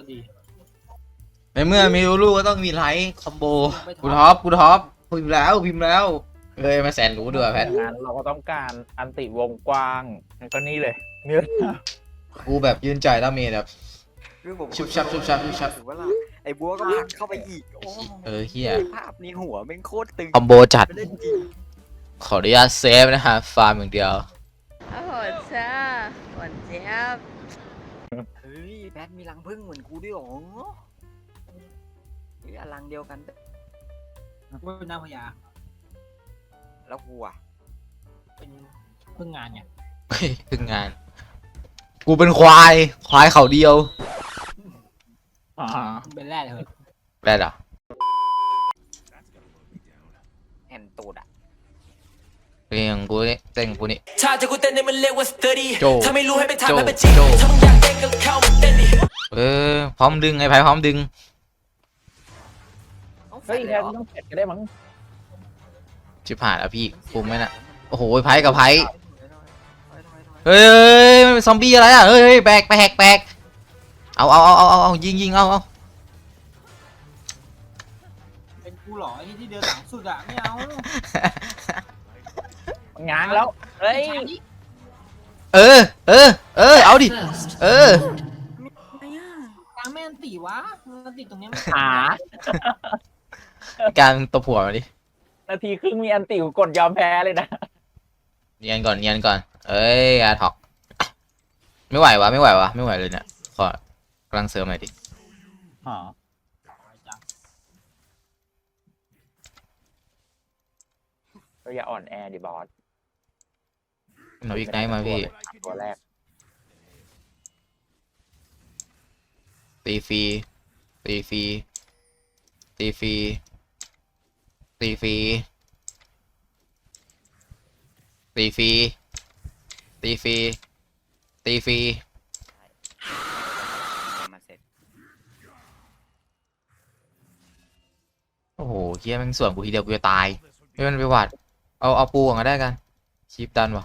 ก็ดี ในเมื่อมีลูกก็ต้องมีไลท์คอมโบกูท็อปกูท็อปพิมพ์แล้วพิมพ์แล้วเอ้ยมาแสนรู้ด้วยแพทงานเราก็ต้องการอันติวงกว้างก็นี่เลยนี่กูแบบยืนจ่ายดาเมจแบบคือผมชุบชับชุบชับชุบชับถือว่าล่ะไอ้บัวก็ผลักเข้าไปอีกโอ้เออเฮียภาพนี้หัวแม่งโคตรตึงคอมโบจัดไม่ได้จริงขออนุญาตเซฟนะฮะฟาร์มอย่างเดียว ทมีรังพึ่งเหมือนกูด้วยเหรอนี่อลังเดียวกันกูเป็นนางพญาแล้วกูอะเป็นเพิ่งงานไงเฮ้ยเพิ่งงาน กูเป็นควาย ควายเขาเดียวอ่าเป็นแร่เลยแร่เหรอแอนตูดอะ เพลงของกูนี่เต้นของกูนี่ชาจะกูเต้นในมันเรียกว่าสเตอร์ดี้โจถ้าไม่รู้ให้ไปถามโจให้ไปจริงโจถ้ามึงอยากเต้นก็เข้ามาเต้นดิเออพร้อมดึงไอ้ไพ่พร้อมดึงเอ้าแฟเฮ้ยนเลแค่ยเหรอต้องเสร็จก็ได้มั้งชิบหายแล้วพี่กูไม่น่ะโอ้โหไพ่กับไพ่ทำไมทำไมทำไมเฮ้ยเฮ้ยมันเป็นซอมบี้อะไรอะเฮ้ยเฮ้ยแบกแบกแบกเอาเอาเอาเอาเอาเอายิงยิงเอาเอาเป็นกูเหรอไอ้ที่เดินหลังสุดอะไม่เอา ง้างแล้ว เฮ้ย เออ เออ เออ เอาดิ เออ กลางแม่นตีวะมันติดตรงเนี้ยมันหา การตบหัวมาดินาทีครึ่งมีอันติวกดยอมแพ้เลยนะเนียนก่อนเนียนก่อน เอ้ยอาท็อก ไม่ไหววะไม่ไหววะไม่ไหวเลยเนี่ย ขอกำลังเสริมหน่อยดิ อ๋อเราอย่าอ่อนแอดิบอส หนูอีกไนท์มาพี่ ตัวแรกตีฟรีตีฟรีตีฟรีตีฟรีตีฟรีตีฟรีตีฟรีมาเสร็จโอ้โหเฮียแมันส่วนกูทีเดียวกูจะตายไม่มันไปหวัดเอาเอาปูก่อนก็ได้กันชีพดันวะ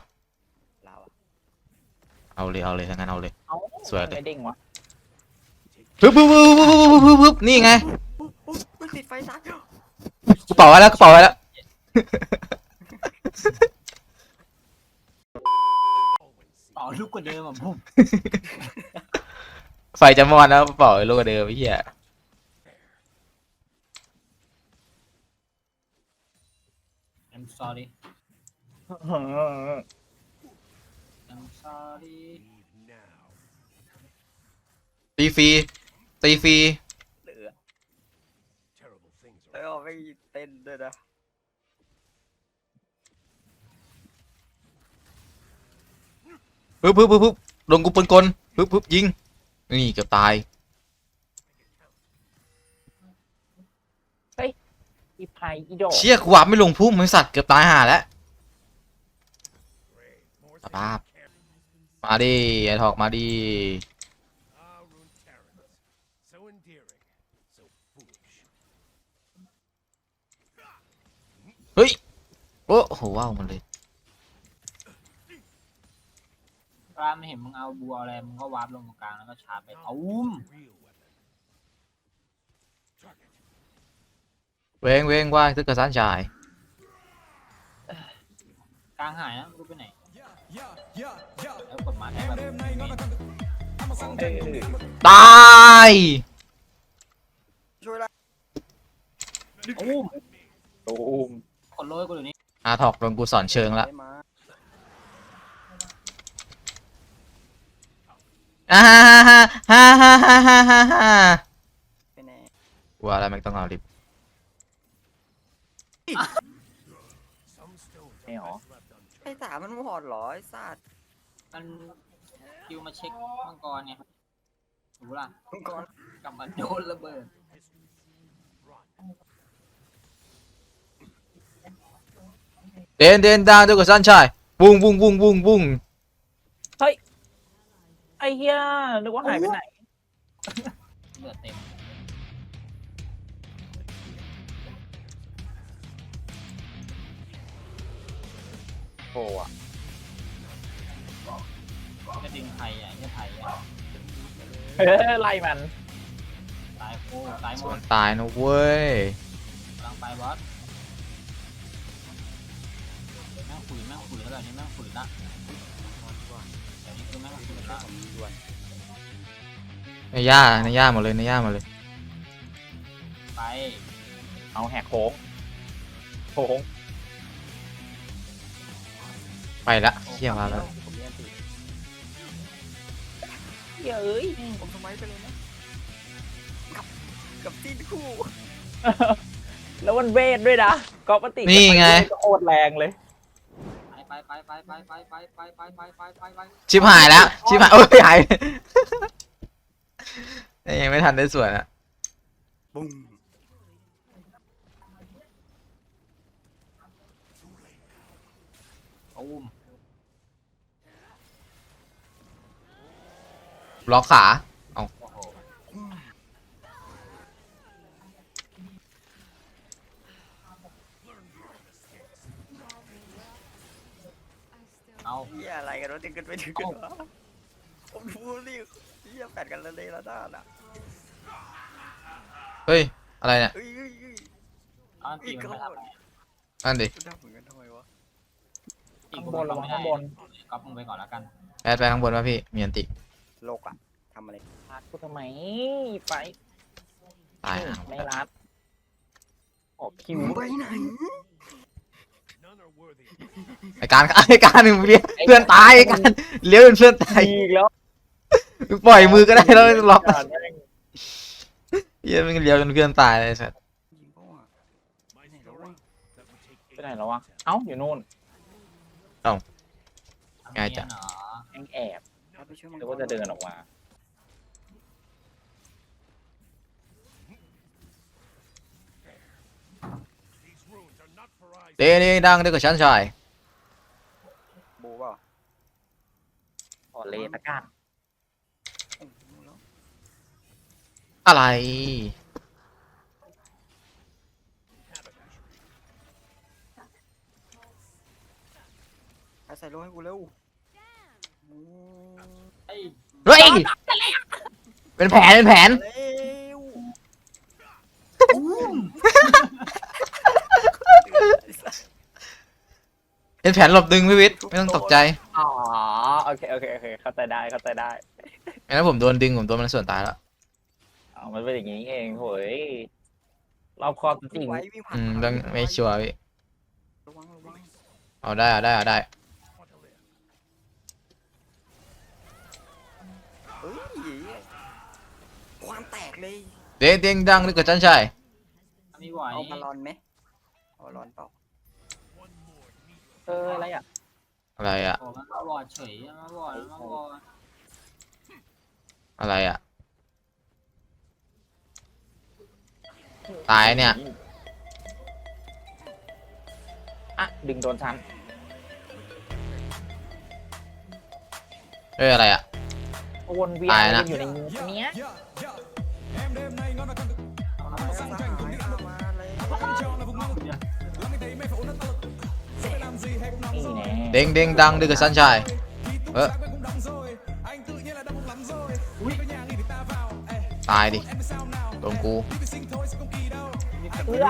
เอาเลยเอาเลยทั้งนั้นเอาเลย เอ้าสวยเลย ไม่เด้งวะปึ๊บปึ๊บปึ๊บปึ๊บปึ๊บปึ๊บปึ๊บนี่ไงอุ๊ยอุ๊ยติดไฟซะกูเป่าไว้แล้วกูเป่าไว้แล้วต่อลูกกว่าเดิมอะผมไฟจะมอดแล้วเป่าไอ้ลูกกระเดิมไอ้เหี้ยเอ็ม sorry เอ็ม sorry ตีฟรีตีฟรีเหลือแล้วเอาไปเต้นด้วยนะปึ๊บปึ๊บปึ๊บปึ๊บลงกูปืนกลปึ๊บปึ๊บยิง นี่เกือบตาย อีไพอีโดเชี่ยกูวับไม่ลงพุ่มไอสัตว์เกือบตายห่าแล้วสภาพ มาดิไอทอกมาดิ Ah, Rune Terrans. So endearing. So foolish. เฮ้ย โอ้โหว้าวมันเลยเวลามันเห็นมึงเอาบัวอะไรมึงก็วาร์ปลงตรงกลางแล้วก็ชาร์จไปเอาอุ้ม Real weapon. Target. เวงเวงว่างตึกกระสานชายกลางหายนะไม่รู้ไปไหน แล้วกดมาแค่แบบเออตายช่วยละอุ้มตูมกดโรยกูเดี๋ยวนี้อาทอกโดนกูสอนเชิงละได้มาอ่าฮ่าฮ่าฮ่าฮ่าฮ่าฮ่าฮ่าฮ่าไปแน่ว่าแล้วแม็กต้องเอาลิฟต์ Some stones ไม่หรอ left unturned. ไอ้สามมันหอดเหรอไอ้สัตว์ มันคิวมาเช็คมังกรไงรู้ล่ะมังกรกลับมาโดนระเบิดเดนเดนดาวตึกกระสานชายบุ้งบุ้งบุ้งบุ้งบุ้งไอ้เหี้ยนึกว่าหายไปไหนเลือดเต็มโอ้อะ จะดึงไทยอะไอ้ไทยอะเออไล่มันอ้ตายหมส่วดนตายนะเว้ย กำลังไปบอสแม่งขุยแม่งขุยแล้วแบบนี้แม่งขุยละแบบนี้คือแม่งขุยละในย่าในย่าหมดเลยในย่าหมดเลย ไปเอาแหกโค้งโค้งไปละเชี่ยมาแล้ว ผมเรียนติเอ้ยผมสมัยไปเลยนะกับกับตีนคู่ แล้วมันเวทด้วยนะก็ปฏินี่ไงก็โคตรแรงเลยไปไปไปไปไปไปไปไปไปไปไปไปชิบหายแล้ว ชิบหายโอ้ยหาย ยังไม่ทันได้สวนอะ บุ้งตูม ล็อกขาโอ้โหเอาเฮียอะไรกันวะถึงกันไปถึงกันวะผมดูนี่เฮียแปดกันแล้วเลยละด้านอะเฮ้ย อะไรเนี่ยเอ้ยเอ้ยเอ้ยเอาตีมันไปทำอะไรนั่นดิกูทำเหมือนกันทำไมวะตีข้างกูบนก็ระวังไม่ข้างบนได้ก๊อปมึงไปก่อนแล้วกัน แอดไปข้างบนป่ะพี่ มีอันติ โลกอะทำอะไรรัดกูทำไมไปตายอะไม่รัดออกคิวไปไหน None are worthy. ไอการไอการหนึ่งเลี้ยเพื่อนตายไอการเลี้ยวเป็นเพื่อนตายอีกแล้วปล่อยมือก็ได้แล้วล็อกการแม่งเหี้ยมันเลี้ยวเป็นเพื่อนตายเลยสัสยิงเขาอะ My story that would take ไปไหนแล้ววะเอ้าอยู่นู่นง่ายจังเนีนเหรอแม่งแอบเอา ไปช่วยมังหรือว่าจะเดินออกมา these runes are not for eyes. เด้นี่ดังได้กับฉันชายบูเปล่าขอเลตะกันโอ้โหแล้วอะไรใครใส่โลให้กูเร็วโอ้ไอ้ เฮ้ย เป็นแผนเป็นแผน เร็วเป็นแผนหลบดึงพี่วิทย์ไม่ต้องตกใจอ๋อโอเคโอเคโอเคเข้าใจได้เข้าใจได้ไม่งั้นผมโดนดึงผมโดนมันส่วนตายแล้วอ๋อมันเป็นอย่างนี้เองโหยรอบคอบจริงไว้วิ่งผ่านอืมต้องไม่ชัวร์พี่ระวังระวังเอาได้เอาได้เอาได้ เฮ้ย ความแตกเลย เด้งเด้งดังได้กับฉันชายมีไหวเอาบอลลอนไหมเอาบอลลอนเปล่า เอออะไรอะอะไรอะโอ้มันมาบอดเฉยมาบอดมาบอดอะไรอะตายเนี่ยอะดึงโดนฉันเอ้ยอะไรอะ วนเวียนตายนะ อยู่ในเนี้ยเอามาสหายเอามาเลยนี่แน่เด้งเด้งดังได้กับฉันชายเออตายดิโดนกูเอื้อ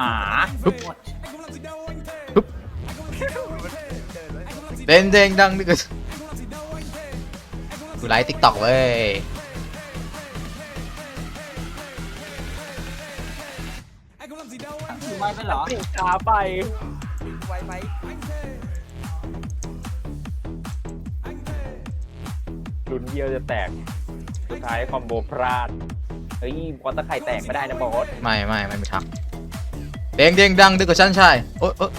อ่า เด้งเด้งดังได้กับกูไลฟ์ติ๊กต็อกเว้ยคือไว้ไปเหรอสิขาไปไวไปลุ้นเดียวจะแตก สุดท้ายคอมโบพลาด เฮ้ยบอสตะไคร่แตกไม่ได้นะบอส ไม่ไม่ไม่มีทักเด้งเด้งดังได้กับฉันชายโอ๊ยโอ๊ย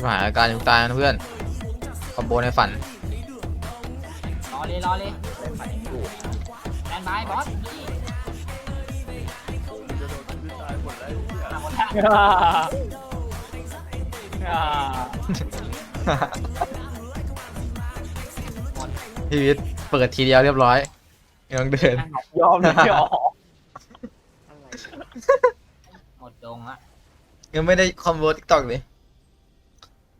ที่หายอาการยังตายนะเพื่อนคอมโบในฝันรอเลยรอเลยฝันยังอยู่แอนบายบอสนี่อะหมดแล้วอ่าหมดพี่วิทย์เปิดทีเดียวเรียบร้อยไม่ต้องเดิน ยอมไม่ยอมอะไรหมดดงละยังไม่ได้คอมโบทิกตอกเลย